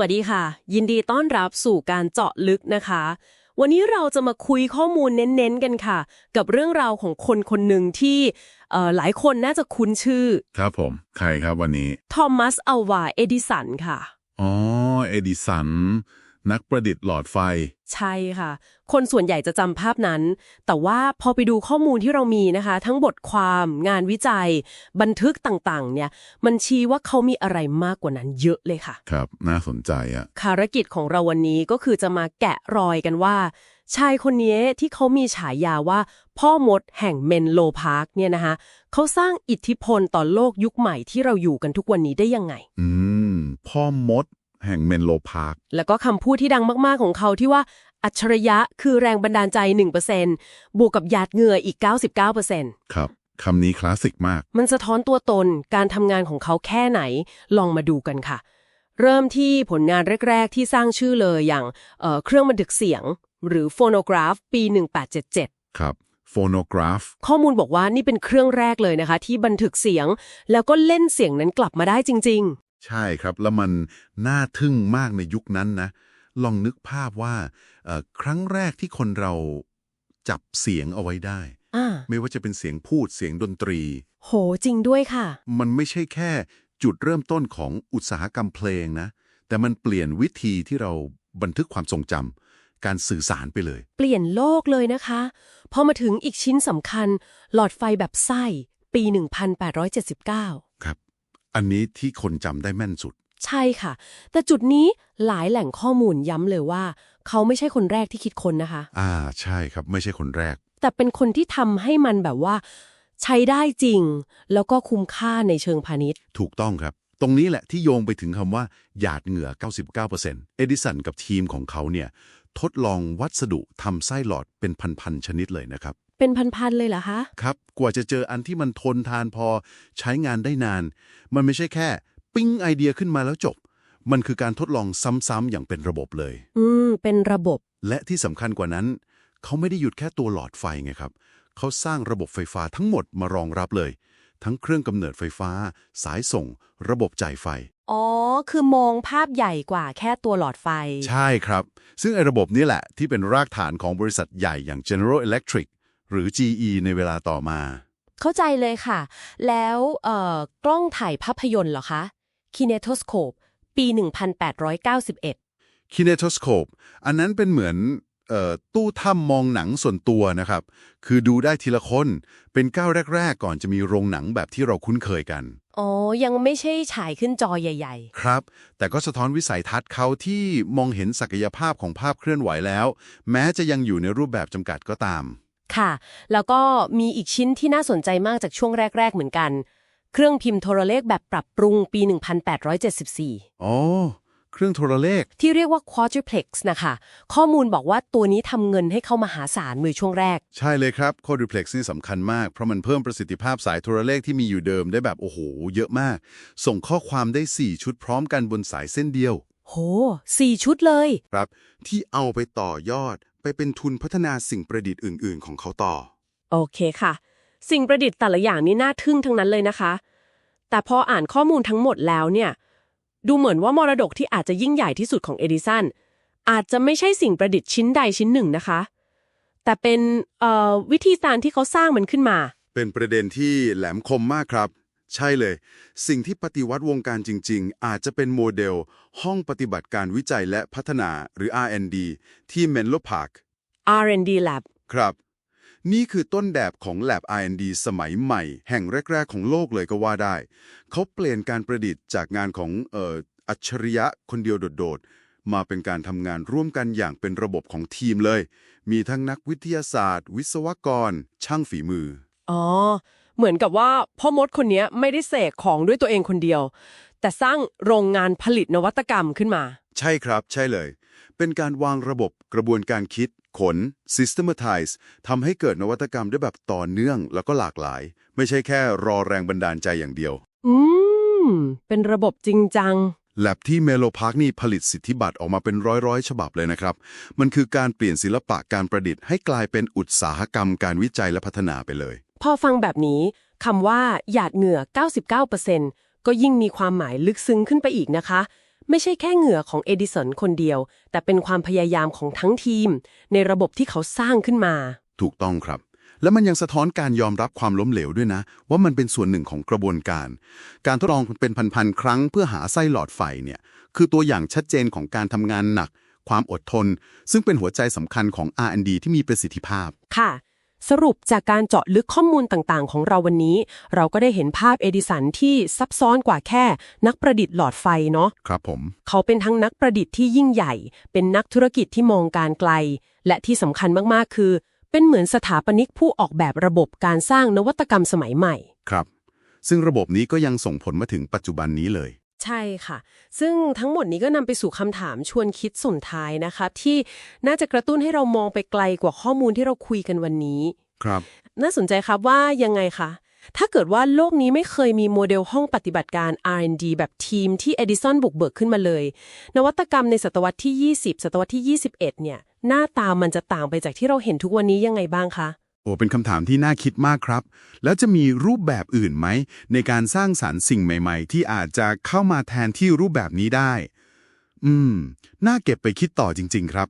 วัสดีค่ะ ยินดีต้อนรับสู่การเจาะลึกนะคะ วันนี้เราจะมาคุยข้อมูลเน้นๆกันค่ะ กับเรื่องราวของคนคนหนึ่งที่เอ่อหลายคนน่าจะคุ้นชื่อ ครับผม ใครครับวันนี้ทอมัสอัลวาเอดิสันค่ะ อ๋อ เอดิสัน นักประดิษฐ์หลอดไฟ ใช่ค่ะ คนส่วนใหญ่จะจำภาพนั้น แต่ว่าพอไปดูข้อมูลที่เรามีนะคะ ทั้งบทความงานวิจัย บันทึกต่างๆ เนี่ย มันชี้ว่าเขามีอะไรมากกว่านั้นเยอะเลยค่ะ ครับ น่าสนใจอะภารกิจของเราวันนี้ก็คือจะมาแกะรอยกันว่า ชายคนนี้ที่เขามีฉายาว่า พ่อมดแห่งเมนโลพาร์คเนี่ยนะคะเขาสร้างอิทธิพลต่อโลกยุคใหม่ที่เราอยู่กันทุกวันนี้ได้ยังไง อืม พ่อมด แห่งเมนโลพาร์คแล้วก็คำพูดที่ดังมากๆของเขาที่ว่าอัจฉริยะคือแรงบันดาลใจ 1%บวกกับหยาดเหงื่ออีก 99%ครับคำนี้คลาสสิกมาก มันสะท้อนตัวตนการทำงานของเขาแค่ไหน ลองมาดูกันค่ะ เริ่มที่ผลงานแรก ๆ ที่สร้างชื่อเลยอย่างเอ่อเครื่องบันทึกเสียง หรือโฟโนกราฟ ปี 1877 ครับโฟโนกราฟ ข้อมูลบอกว่านี่เป็นเครื่องแรกเลยนะคะ ที่บันทึกเสียง แล้วก็เล่นเสียงนั้นกลับมาได้จริง ใช่ครับ แล้วมันน่าทึ่งมากในยุคนั้นนะ ลองนึกภาพว่าเอ่อครั้งแรกที่คนเราจับเสียงเอาไว้ได้ๆอ่าไม่ว่าจะเป็นเสียงพูดเสียงดนตรี โหจริงด้วยค่ะ มันไม่ใช่แค่จุดเริ่มต้นของอุตสาหกรรมเพลงนะ แต่มันเปลี่ยนวิธีที่เราบันทึกความทรงจำการสื่อสารไปเลย เปลี่ยนโลกเลยนะคะ พอมาถึงอีกชิ้นสำคัญ หลอดไฟแบบไส้ ปี 1879ครับ อันนี้ที่คนจำได้แม่นสุด ใช่ค่ะ แต่จุดนี้หลายแหล่งข้อมูลย้ำเลยว่า เขาไม่ใช่คนแรกที่คิดค้นนะคะ อ่าใช่ครับไม่ใช่คนแรก แต่เป็นคนที่ทำให้มันแบบว่า ใช้ได้จริง แล้วก็คุ้มค่าในเชิงพาณิชย์ ถูกต้องครับ ตรงนี้แหละที่โยงไปถึงคำว่า หยาดเหงื่อ 99%เอดิสันกับทีมของเขาเนี่ยทดลองวัสดุทำไส้หลอดเป็นพันๆชนิดเลยนะครับ เป็นพันๆเลยเหรอคะ ครับ กว่าจะเจออันที่มันทนทานพอใช้งานได้นาน มันไม่ใช่แค่ ปิ้งไอเดียขึ้นมาแล้วจบ มันคือการทดลองซ้ำๆอย่างเป็นระบบเลย อืม เป็นระบบ และที่สำคัญกว่านั้น เขาไม่ได้หยุดแค่ตัวหลอดไฟไงครับ เขาสร้างระบบไฟฟ้าทั้งหมดมารองรับเลย ทั้งเครื่องกำเนิดไฟฟ้า สายส่ง ระบบจ่ายไฟ อ๋อ คือมองภาพใหญ่กว่าแค่ตัวหลอดไฟ ใช่ครับ ซึ่งไอ้ระบบนี้แหละที่เป็นรากฐานของบริษัทใหญ่อย่าง General Electric หรือ GE ในเวลาต่อมา เข้าใจเลยค่ะ แล้วเอ่อกล้องถ่ายภาพยนตร์เหรอคะ Kinetoscope ปี 1891 Kinetoscope อันนั้นเป็นเหมือนเอ่อตู้ถ้ำมองหนังส่วนตัวนะครับ คือดูได้ทีละคน เป็นก้าวแรก ๆ ก่อนจะมีโรงหนังแบบที่เราคุ้นเคยกัน อ๋อ ยังไม่ใช่ฉายขึ้นจอใหญ่ครับ แต่ก็สะท้อนวิสัยทัศน์เขาที่มองเห็นศักยภาพของภาพเคลื่อนไหวแล้ว แม้จะยังอยู่ในรูปแบบจำกัดก็ตามๆ ค่ะ แล้วก็มีอีกชิ้นที่น่าสนใจมากจากช่วงแรก ๆ เหมือนกัน เครื่องพิมพ์โทรเลขแบบปรับปรุงปี 1874 อ๋อ เครื่องโทรเลข ที่เรียกว่า quadruplex นะคะ ข้อมูลบอกว่าตัวนี้ทำเงินให้เข้ามหาศาลมือช่วงแรก ใช่เลยครับ Quadruplex นี่สำคัญมาก เพราะมันเพิ่มประสิทธิภาพสายโทรเลขที่มีอยู่เดิมได้แบบโอ้โห เยอะมาก ส่งข้อความได้ 4 ชุดพร้อมกันบนสายเส้นเดียวโหสี่ชุดเลย ครับ ที่เอาไปต่อยอด ไปเป็นทุนพัฒนาสิ่งประดิษฐ์อื่น ๆ ของเขาต่อ โอเคค่ะ สิ่งประดิษฐ์แต่ละอย่างนี่น่าทึ่งทั้งนั้นเลยนะคะ แต่พออ่านข้อมูลทั้งหมดแล้วเนี่ย ดูเหมือนว่ามรดกที่อาจจะยิ่งใหญ่ที่สุดของเอดิสันอาจจะไม่ใช่สิ่งประดิษฐ์ชิ้นใดชิ้นหนึ่งนะคะ แต่เป็นเอ่อวิธีการที่เขาสร้างมันขึ้นมา เป็นประเด็นที่แหลมคมมากครับ ใช่เลย สิ่งที่ปฏิวัติวงการจริง ๆ อาจจะเป็นโมเดล ห้องปฏิบัติการวิจัยและพัฒนาหรือ R&D ที่ Menlo Park R&D Lab ครับ นี่คือต้นแบบของ Lab R&D สมัยใหม่ แห่งแรก ๆ ของโลกเลยก็ว่าได้ เขาเปลี่ยนการประดิษฐ์จากงานของเอ่ออัจฉริยะคนเดียวโดด ๆ มาเป็นการทำงานร่วมกันอย่างเป็นระบบของทีมเลย มีทั้งนักวิทยาศาสตร์ วิศวกร ช่างฝีมือ อ๋อ เหมือนกับว่าพ่อมดคนนี้ไม่ได้เสกของด้วยตัวเองคนเดียว แต่สร้างโรงงานผลิตนวัตกรรมขึ้นมา ใช่ครับ ใช่เลย เป็นการวางระบบกระบวนการคิด ขน systematize ทำให้เกิดนวัตกรรมได้แบบต่อเนื่องแล้วก็หลากหลาย ไม่ใช่แค่รอแรงบันดาลใจอย่างเดียว อืม เป็นระบบจริงจังแลบที่เมโลพาร์คนี่ผลิตสิทธิบัตรออกมาเป็นร้อยๆ ฉบับเลยนะครับ มันคือการเปลี่ยนศิลปะการประดิษฐ์ให้กลายเป็นอุตสาหกรรมการวิจัยและพัฒนาไปเลย พอฟังแบบนี้คำว่า หยาดเหงื่อ 99%ก็ยิ่งมีความหมายลึกซึ้งขึ้นไปอีกนะคะ ไม่ใช่แค่เหงื่อของเอดิสันคนเดียว แต่เป็นความพยายามของทั้งทีม ในระบบที่เขาสร้างขึ้นมา ถูกต้องครับ แล้วมันยังสะท้อนการยอมรับความล้มเหลวด้วยนะ ว่ามันเป็นส่วนหนึ่งของกระบวนการ การทดลองเป็นพันๆครั้งเพื่อหาไส้หลอดไฟเนี่ยคือตัวอย่างชัดเจนของการทำงานหนัก ความอดทน ซึ่งเป็นหัวใจสำคัญของ R&D ที่มีประสิทธิภาพ ค่ะ สรุปจากการเจาะลึกข้อมูลต่างๆ ของเราวันนี้ เราก็ได้เห็นภาพเอดิสันที่ซับซ้อนกว่าแค่ นักประดิษฐ์หลอดไฟเนาะครับผม เขาเป็นทั้งนักประดิษฐ์ที่ยิ่งใหญ่ เป็นนักธุรกิจที่มองการไกล และที่สำคัญมากๆ คือ เป็นเหมือนสถาปนิกผู้ออกแบบระบบการสร้างนวัตกรรมสมัยใหม่ ครับ ซึ่งระบบนี้ก็ยังส่งผลมาถึงปัจจุบันนี้เลย ใช่ค่ะ ซึ่งทั้งหมดนี้ก็นำไปสู่คำถามชวนคิดส่วนท้ายนะคะที่น่าจะกระตุ้นให้เรามองไปไกลกว่าข้อมูลที่เราคุยกันวันนี้ ครับ น่าสนใจครับว่ายังไงคะ ถ้าเกิดว่าโลกนี้ไม่เคยมีโมเดลห้องปฏิบัติการ R&D แบบทีมที่ Edison บุกเบิกขึ้นมาเลย นวัตกรรมในศตวรรษที่ 20 ศตวรรษที่ 21 เนี่ย หน้าตามันจะต่างไปจากที่เราเห็นทุกวันนี้ยังไงบ้างคะ โอ้เป็นคำถามที่น่าคิดมากครับ แล้วจะมีรูปแบบอื่นไหม ในการสร้างสารรค์สิ่งใหม่ ๆ ที่อาจจะเข้ามาแทนที่รูปแบบนี้ได้ อืม น่าเก็บไปคิดต่อจริง ๆ ครับ